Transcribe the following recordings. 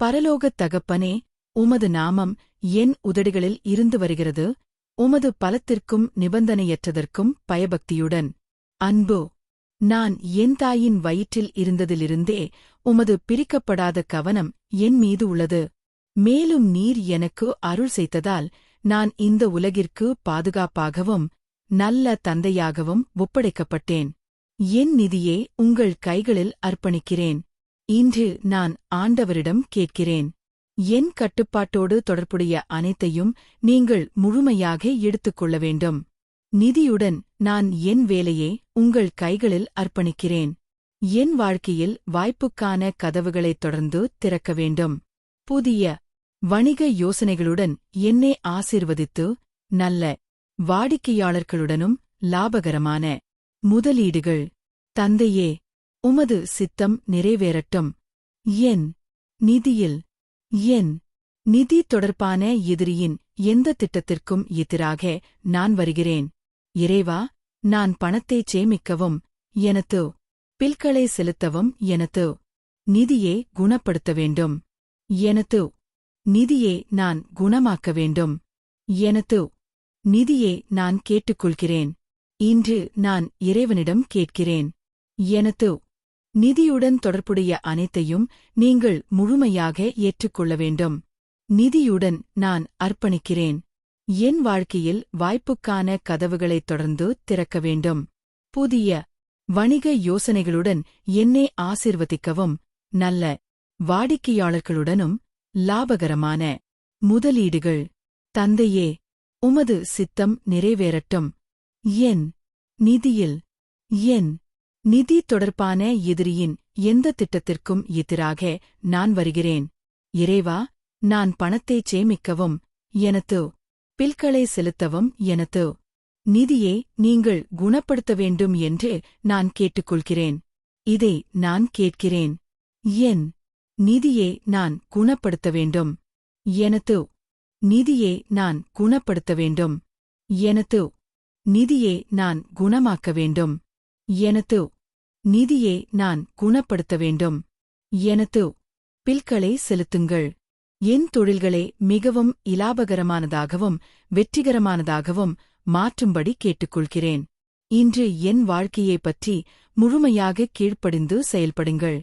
பரலோகத் தகப்பனே உமது நாமம் என் உதடுகளில் இருந்து வருகிறது. உமது பலத்திற்கும் நிபந்தனையற்றதற்கும் பயபக்தியுடன். அன்பு நான் என் தாயின் வயிற்றில் இருந்ததிலிருந்தே உமது பிரிக்கப்படாத கவனம் என் மீது உள்ளது. மேலும் நீர் எனக்கு அருள் செய்ததால் நான் இந்த உலகிற்கு பாதுகாப்பாகவும் நல்ல தந்தையாகவும் ஒப்படைக்கப்பட்டேன். என் நிதியே உங்கள் கைகளில் அர்ப்பணிக்கிறேன். இன்று நான் ஆண்டவரிடம் கேட்கிறேன். என் கட்டுப்பாட்டோடு தொடர்புடைய அனைத்தையும் நீங்கள் முழுமையாக எடுத்துக்கொள்ள வேண்டும். நிதியுடன் நான் என் வேலையை உங்கள் கைகளில் அர்ப்பணிக்கிறேன். என் வாழ்க்கையில் வாய்ப்புக்கான கதவுகளைத் தொடர்ந்து திறக்க வேண்டும். புதிய வணிக யோசனைகளுடன் என்னை ஆசிர்வதித்து நல்ல வாடிக்கையாளர்களுடனும் லாபகரமான முதலீடுகள். தந்தையே உமது சித்தம் நிறைவேறட்டும். என் நிதியில் என் நிதி தொடர்பான எதிரியின் எந்த திட்டத்திற்கும் எதிராக நான் வருகிறேன். இறைவா நான் பணத்தைச் சேமிக்கவும் எனத்து பில்களை செலுத்தவும் எனது நிதியை குணப்படுத்த வேண்டும். எனது நிதியை நான் குணமாக்க வேண்டும். எனது நிதியை நான் கேட்டுக்கொள்கிறேன். இன்று நான் இறைவனிடம் கேட்கிறேன். எனது நிதியுடன் தொடர்புடைய அனைத்தையும் நீங்கள் முழுமையாக ஏற்றுக்கொள்ள வேண்டும். நிதியுடன் நான் அர்ப்பணிக்கிறேன். என் வாழ்க்கையில் வாய்ப்புக்கான கதவுகளைத் தொடர்ந்து திறக்க வேண்டும். புதிய வணிக யோசனைகளுடன் என்னை ஆசிர்வதிக்கவும். நல்ல வாடிக்கையாளர்களுடனும் லாபகரமான முதலீடுகள். தந்தையே உமது சித்தம் நிறைவேறட்டும். என் நிதியில் என் நிதி தொடர்பான எதிரியின் எந்த திட்டத்திற்கும் எதிராக நான் வருகிறேன். இறைவா நான் பணத்தைச் சேமிக்கவும் எனத்து பில்களை செலுத்தவும் எனத்து நிதியை நீங்கள் குணப்படுத்த வேண்டும் என்று நான் கேட்டுக்கொள்கிறேன். இதை நான் கேட்கிறேன். என் நிதியை நான் குணப்படுத்த வேண்டும். எனது நிதியை நான் குணப்படுத்த வேண்டும். எனது நிதியை நான் குணமாக்க வேண்டும். எனது நிதியை நான் குணப்படுத்த வேண்டும். எனது பில்களை செலுத்துங்கள். என் தொழில்களை மிகவும் இலாபகரமானதாகவும் வெற்றிகரமானதாகவும் மாற்றும்படி கேட்டுக்கொள்கிறேன். இன்று என் வாழ்க்கையைப் பற்றி முழுமையாக கீழ்ப்படிந்து செயல்படுங்கள்.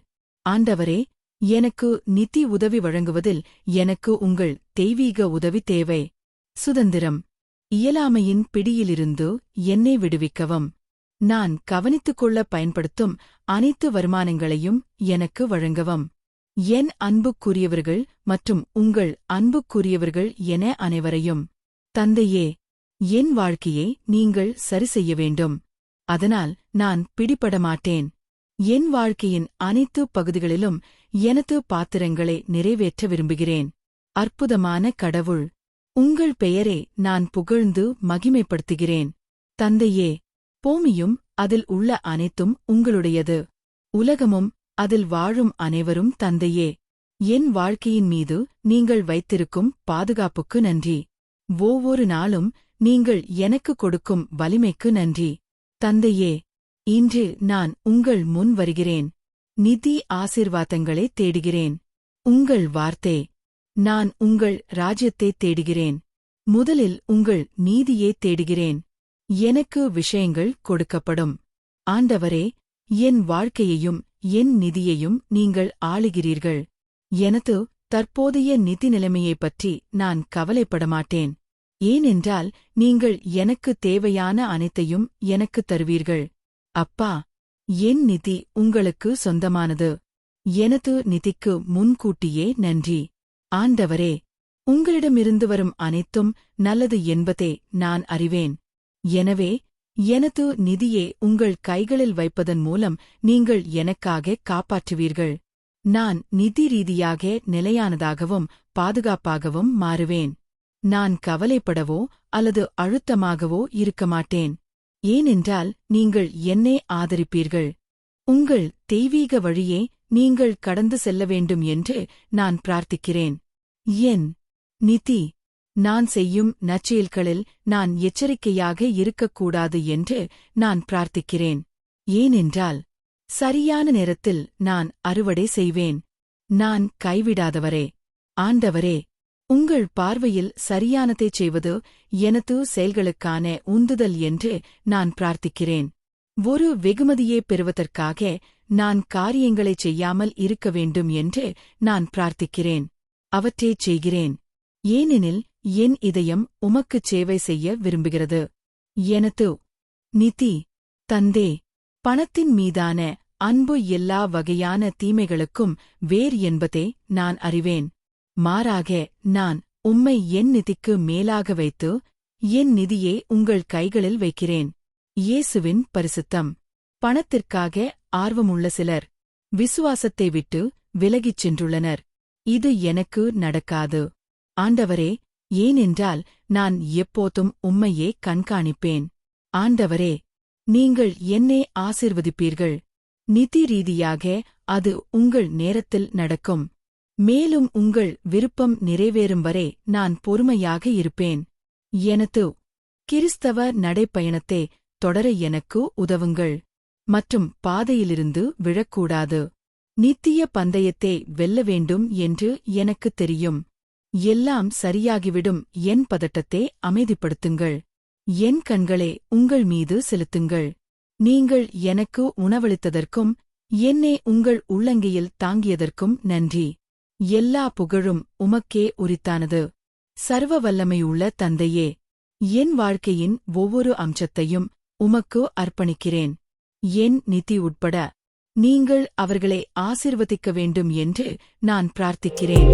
ஆண்டவரே எனக்கு நிதி உதவி வழங்குவதில் எனக்கு உங்கள் தெய்வீக உதவி தேவை. சுதந்திரம். இயலாமையின் பிடியிலிருந்து என்னை விடுவிக்கவும். நான் கவனித்துக்கொள்ள பயன்படுத்தும் அனைத்து வருமானங்களையும் எனக்கு வழங்கவும். என் அன்புக்குரியவர்கள் மற்றும் உங்கள் அன்புக்குரியவர்கள் என அனைவரையும். தந்தையே என் வாழ்க்கையை நீங்கள் சரி செய்ய வேண்டும். அதனால் நான் பிடிபட மாட்டேன். என் வாழ்க்கையின் அனைத்து பகுதிகளிலும் எனது பாத்திரங்களை நிறைவேற்ற விரும்புகிறேன். அற்புதமான கடவுள் உங்கள் பெயரை நான் புகழ்ந்து மகிமைப்படுத்துகிறேன். தந்தையே பூமியும் அதில் உள்ள அனைத்தும் உங்களுடையது. உலகமும் அதில் வாழும் அனைவரும் தந்தையே. என் வாழ்க்கையின் மீது நீங்கள் வைத்திருக்கும் பாதுகாப்புக்கு நன்றி. ஒவ்வொரு நாளும் நீங்கள் எனக்கு கொடுக்கும் வலிமைக்கு நன்றி. தந்தையே இன்று நான் உங்கள் முன் வருகிறேன். நிதி ஆசிர்வாதங்களை தேடுகிறேன். உங்கள் வார்த்தை நான் உங்கள் ராஜ்யத்தை தேடுகிறேன். முதலில் உங்கள் நீதியே தேடுகிறேன். எனக்கு விஷயங்கள் கொடுக்கப்படும். ஆண்டவரே என் வாழ்க்கையையும் என் நிதியையும் நீங்கள் ஆளுகிறீர்கள். எனது தற்போதைய நிதி நிலைமையைப் பற்றி நான் கவலைப்பட மாட்டேன் ஏனென்றால் நீங்கள் எனக்கு தேவையான அனைத்தையும் எனக்குத் தருவீர்கள். அப்பா என் நிதி உங்களுக்கு சொந்தமானது. எனது நிதிக்கு முன்கூட்டியே நன்றி. ஆண்டவரே உங்களிடமிருந்து வரும் அனைத்தும் நல்லது என்பதே நான் அறிவேன். எனவே எனது நிதியை உங்கள் கைகளில் வைப்பதன் மூலம் நீங்கள் எனக்காக காப்பாற்றுவீர்கள். நான் நிதி ரீதியாக நிலையானதாகவும் பாதுகாப்பாகவும் மாறுவேன். நான் கவலைப்படவோ அல்லது அழுத்தமாகவோ இருக்க மாட்டேன் ஏனென்றால் நீங்கள் என்னை ஆதரிப்பீர்கள். உங்கள் தெய்வீக வழியே நீங்கள் கடந்து செல்ல வேண்டும் என்று நான் பிரார்த்திக்கிறேன். என் நிதி நான் செய்யும் நற்செயல்களில் நான் எச்சரிக்கையாக இருக்கக்கூடாது என்று நான் பிரார்த்திக்கிறேன். ஏனென்றால் சரியான நேரத்தில் நான் அறுவடை செய்வேன். நான் கைவிடாதவரே. ஆண்டவரே உங்கள் பார்வையில் சரியானதைச் செய்வது எனது செயல்களுக்கான உந்துதல் என்று நான் பிரார்த்திக்கிறேன். ஒரு வெகுமதியே பெறுவதற்காக நான் காரியங்களைச் செய்யாமல் இருக்க வேண்டும் என்று நான் பிரார்த்திக்கிறேன். அவற்றைச் செய்கிறேன். ஏனெனில் என் இதயம் உமக்குச் சேவை செய்ய விரும்புகிறது. எனது நிதி தந்தே பணத்தின் மீதான அன்பு எல்லா வகையான தீமைகளுக்கும் வேர் என்பதே நான் அறிவேன். மாறாக நான் உம்மை என் நிதிக்கு மேலாக வைத்து என் நிதியை உங்கள் கைகளில் வைக்கிறேன். இயேசுவின் பரிசுத்தம். பணத்திற்காக ஆர்வமுள்ள சிலர் விசுவாசத்தை விட்டு விலகிச் சென்றுள்ளனர். இது எனக்கு நடக்காது. ஆண்டவரே ஏனென்றால் நான் எப்போதும் உம்மையே கண்காணிப்பேன். ஆண்டவரே நீங்கள் என்னே ஆசிர்வதிப்பீர்கள். நிதி ரீதியாக அது உங்கள் நேரத்தில் நடக்கும். மேலும் உங்கள் விருப்பம் நிறைவேறும் வரை நான் பொறுமையாக இருப்பேன். எனது கிறிஸ்தவ நடைப்பயணத்தை தொடர எனக்கு உதவுங்கள். மற்றும் பாதையிலிருந்து விழக்கூடாது. நித்திய பந்தயத்தை வெல்ல வேண்டும் என்று எனக்குத் தெரியும். எல்லாம் சரியாகிவிடும். என் பதட்டத்தை அமைதிப்படுத்துங்கள். என் கண்களை உங்கள் மீது செலுத்துங்கள். நீங்கள் எனக்கு உணவளித்ததற்கும் என்னை உங்கள் உள்ளங்கையில் தாங்கியதற்கும் நன்றி. எல்லா புகழும் உமக்கே உரித்தானது. சர்வ வல்லமையுள்ள தந்தையே என் வாழ்க்கையின் ஒவ்வொரு அம்சத்தையும் உமக்கு அர்ப்பணிக்கிறேன். என் நிதி உட்பட நீங்கள் அவர்களை ஆசிர்வதிக்க வேண்டும் என்று நான் பிரார்த்திக்கிறேன்.